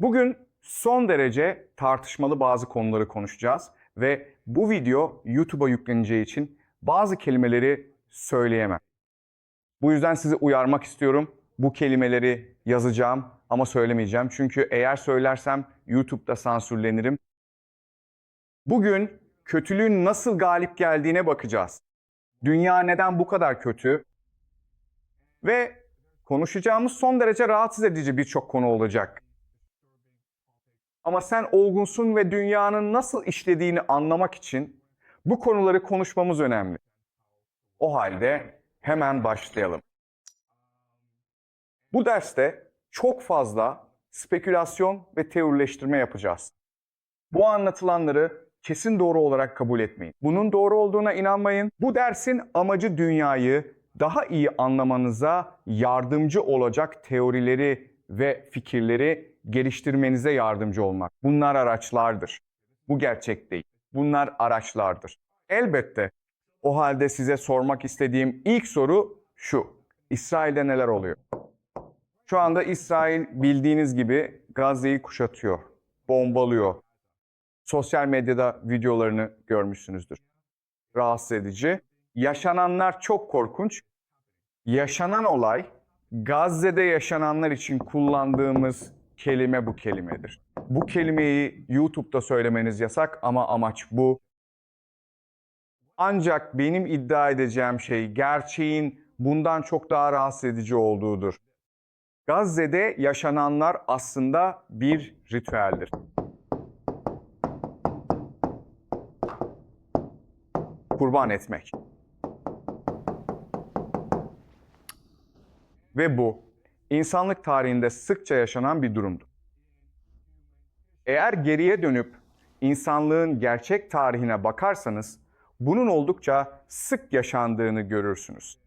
Bugün son derece tartışmalı bazı konuları konuşacağız ve bu video YouTube'a yükleneceği için bazı kelimeleri söyleyemem. Bu yüzden sizi uyarmak istiyorum. Bu kelimeleri yazacağım ama söylemeyeceğim. Çünkü eğer söylersem YouTube'da sansürlenirim. Bugün kötülüğün nasıl galip geldiğine bakacağız. Dünya neden bu kadar kötü? Ve konuşacağımız son derece rahatsız edici birçok konu olacak. Ama sen olgunsun ve dünyanın nasıl işlediğini anlamak için bu konuları konuşmamız önemli. O halde hemen başlayalım. Bu derste çok fazla spekülasyon ve teorileştirme yapacağız. Bu anlatılanları kesin doğru olarak kabul etmeyin. Bunun doğru olduğuna inanmayın. Bu dersin amacı dünyayı daha iyi anlamanıza yardımcı olacak teorileri ve fikirleri geliştirmenize yardımcı olmak. Bunlar araçlardır. Bu gerçek değil. Bunlar araçlardır. Elbette o halde size sormak istediğim ilk soru şu. İsrail'de neler oluyor? Şu anda İsrail bildiğiniz gibi Gazze'yi kuşatıyor, bombalıyor. Sosyal medyada videolarını görmüşsünüzdür. Rahatsız edici. Yaşananlar çok korkunç. Yaşanan olay Gazze'de yaşananlar için kullandığımız kelime bu kelimedir. Bu kelimeyi YouTube'da söylemeniz yasak ama amaç bu. Ancak benim iddia edeceğim şey gerçeğin bundan çok daha rahatsız edici olduğudur. Gazze'de yaşananlar aslında bir ritüeldir. Kurban etmek. Ve bu insanlık tarihinde sıkça yaşanan bir durumdur. Eğer geriye dönüp insanlığın gerçek tarihine bakarsanız bunun oldukça sık yaşandığını görürsünüz.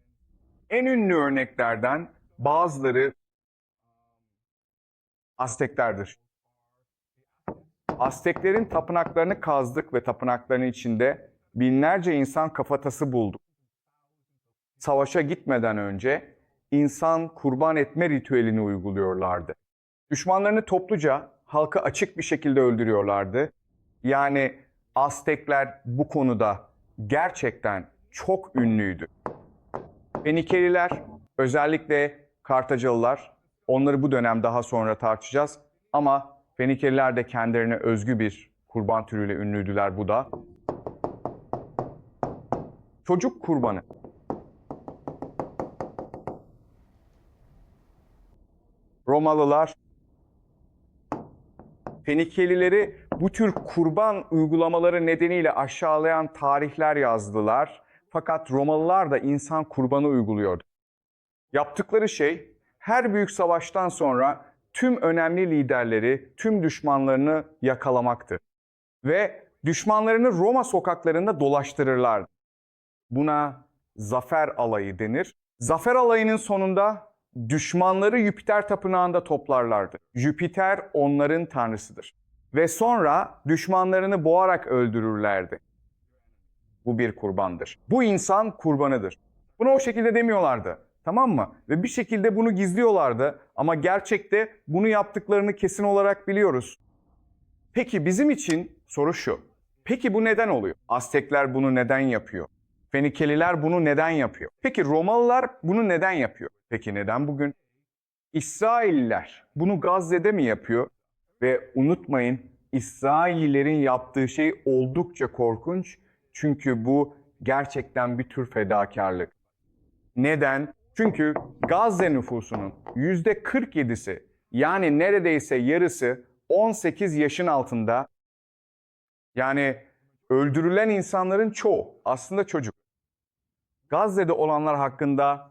En ünlü örneklerden bazıları Azteklerdir. Azteklerin tapınaklarını kazdık ve tapınakların içinde binlerce insan kafatası bulduk. Savaşa gitmeden önce insan kurban etme ritüelini uyguluyorlardı. Düşmanlarını topluca halka açık bir şekilde öldürüyorlardı. Yani Aztekler bu konuda gerçekten çok ünlüydü. Fenikeliler, özellikle Kartacalılar, onları bu dönem daha sonra tartışacağız. Ama Fenikeliler de kendilerine özgü bir kurban türüyle ünlüydüler bu da. Çocuk kurbanı. Romalılar Fenikelileri bu tür kurban uygulamaları nedeniyle aşağılayan tarihler yazdılar. Fakat Romalılar da insan kurbanı uyguluyordu. Yaptıkları şey her büyük savaştan sonra tüm önemli liderleri, tüm düşmanlarını yakalamaktı. Ve düşmanlarını Roma sokaklarında dolaştırırlardı. Buna zafer alayı denir. Zafer alayının sonunda düşmanları Jüpiter tapınağında toplarlardı. Jüpiter onların tanrısıdır. Ve sonra düşmanlarını boğarak öldürürlerdi. Bu bir kurbandır. Bu insan kurbanıdır. Bunu o şekilde demiyorlardı. Tamam mı? Ve bir şekilde bunu gizliyorlardı ama gerçekte bunu yaptıklarını kesin olarak biliyoruz. Peki bizim için soru şu. Peki bu neden oluyor? Aztekler bunu neden yapıyor? Fenikeliler bunu neden yapıyor? Peki Romalılar bunu neden yapıyor? Peki neden bugün? İsrailliler bunu Gazze'de mi yapıyor? Ve unutmayın İsraillilerin yaptığı şey oldukça korkunç. Çünkü bu gerçekten bir tür fedakarlık. Neden? Çünkü Gazze nüfusunun %47'si yani neredeyse yarısı 18 yaşın altında. Yani öldürülen insanların çoğu aslında çocuk. Gazze'de olanlar hakkında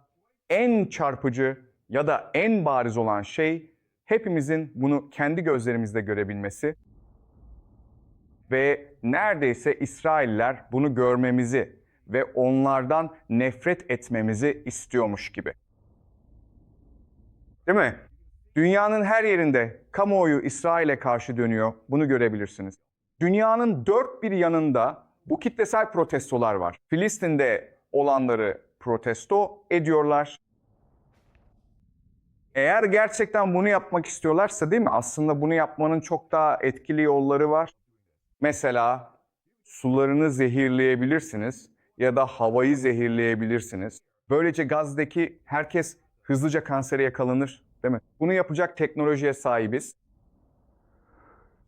en çarpıcı ya da en bariz olan şey hepimizin bunu kendi gözlerimizde görebilmesi ve neredeyse İsrailler bunu görmemizi ve onlardan nefret etmemizi istiyormuş gibi. Değil mi? Dünyanın her yerinde kamuoyu İsrail'e karşı dönüyor. Bunu görebilirsiniz. Dünyanın dört bir yanında bu kitlesel protestolar var. Filistin'de olanları protesto ediyorlar. Eğer gerçekten bunu yapmak istiyorlarsa değil mi? Aslında bunu yapmanın çok daha etkili yolları var. Mesela sularını zehirleyebilirsiniz ya da havayı zehirleyebilirsiniz. Böylece Gazze'deki herkes hızlıca kansere yakalanır, değil mi? Bunu yapacak teknolojiye sahibiz.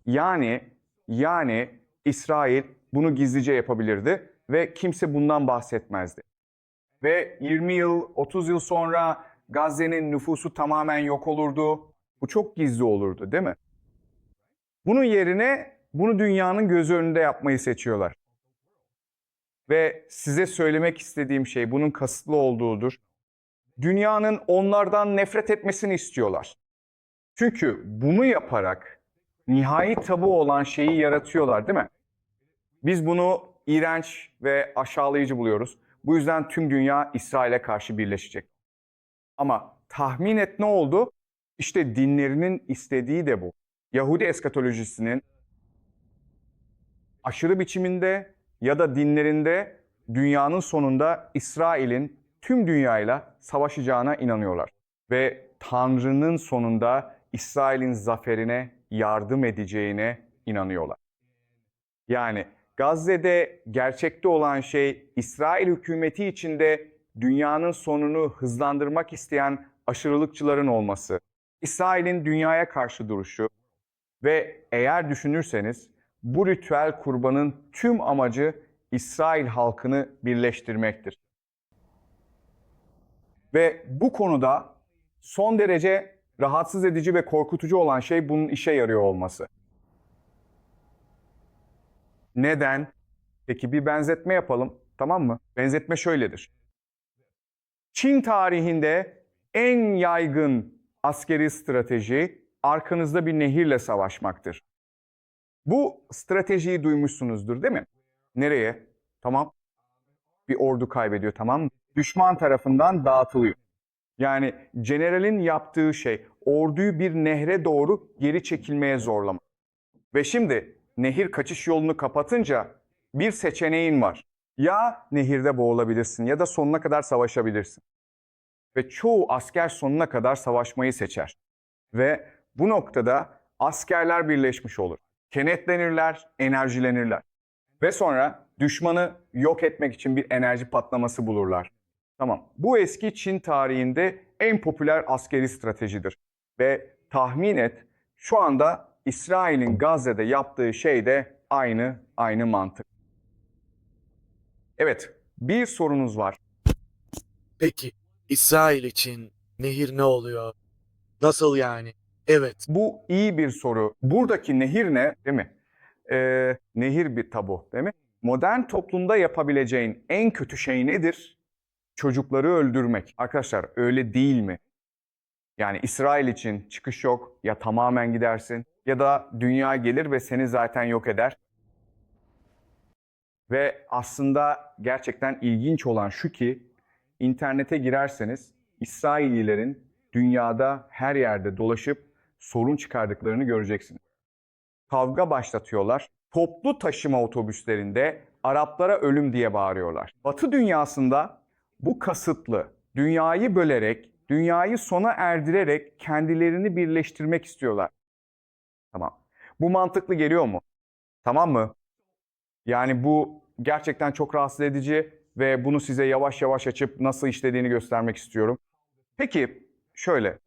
Yani yani İsrail bunu gizlice yapabilirdi ve kimse bundan bahsetmezdi. Ve 20 yıl, 30 yıl sonra Gazze'nin nüfusu tamamen yok olurdu. Bu çok gizli olurdu, değil mi? Bunun yerine bunu dünyanın gözü önünde yapmayı seçiyorlar. Ve size söylemek istediğim şey bunun kasıtlı olduğudur. Dünyanın onlardan nefret etmesini istiyorlar. Çünkü bunu yaparak nihai tabu olan şeyi yaratıyorlar değil mi? Biz bunu iğrenç ve aşağılayıcı buluyoruz. Bu yüzden tüm dünya İsrail'e karşı birleşecek. Ama tahmin et ne oldu? İşte dinlerinin istediği de bu. Yahudi eskatolojisinin aşırı biçiminde ya da dinlerinde dünyanın sonunda İsrail'in tüm dünyayla savaşacağına inanıyorlar. Ve Tanrı'nın sonunda İsrail'in zaferine yardım edeceğine inanıyorlar. Yani Gazze'de gerçekte olan şey İsrail hükümeti içinde dünyanın sonunu hızlandırmak isteyen aşırılıkçıların olması, İsrail'in dünyaya karşı duruşu ve eğer düşünürseniz bu ritüel kurbanın tüm amacı İsrail halkını birleştirmektir. Ve bu konuda son derece rahatsız edici ve korkutucu olan şey bunun işe yarıyor olması. Neden? Peki bir benzetme yapalım, tamam mı? Benzetme şöyledir. Çin tarihinde en yaygın askeri strateji arkanızda bir nehirle savaşmaktır. Bu stratejiyi duymuşsunuzdur değil mi? Nereye? Tamam. Bir ordu kaybediyor tamam mı? Düşman tarafından dağıtılıyor. Yani generalin yaptığı şey orduyu bir nehre doğru geri çekilmeye zorlamak. Ve şimdi nehir kaçış yolunu kapatınca bir seçeneğin var. Ya nehirde boğulabilirsin ya da sonuna kadar savaşabilirsin. Ve çoğu asker sonuna kadar savaşmayı seçer. Ve bu noktada askerler birleşmiş olur. Kenetlenirler, enerjilenirler. Ve sonra düşmanı yok etmek için bir enerji patlaması bulurlar. Tamam. Bu eski Çin tarihinde en popüler askeri stratejidir. Ve tahmin et şu anda İsrail'in Gazze'de yaptığı şey de aynı aynı mantık. Evet, bir sorunuz var. Peki İsrail için nehir ne oluyor? Nasıl yani? Evet. Bu iyi bir soru. Buradaki nehir ne, değil mi? Ee, nehir bir tabu, değil mi? Modern toplumda yapabileceğin en kötü şey nedir? Çocukları öldürmek. Arkadaşlar öyle değil mi? Yani İsrail için çıkış yok. Ya tamamen gidersin ya da dünya gelir ve seni zaten yok eder. Ve aslında gerçekten ilginç olan şu ki internete girerseniz İsraillilerin dünyada her yerde dolaşıp sorun çıkardıklarını göreceksiniz. Kavga başlatıyorlar. Toplu taşıma otobüslerinde Araplara ölüm diye bağırıyorlar. Batı dünyasında bu kasıtlı, dünyayı bölerek, dünyayı sona erdirerek kendilerini birleştirmek istiyorlar. Tamam. Bu mantıklı geliyor mu? Tamam mı? Yani bu gerçekten çok rahatsız edici ve bunu size yavaş yavaş açıp nasıl işlediğini göstermek istiyorum. Peki şöyle,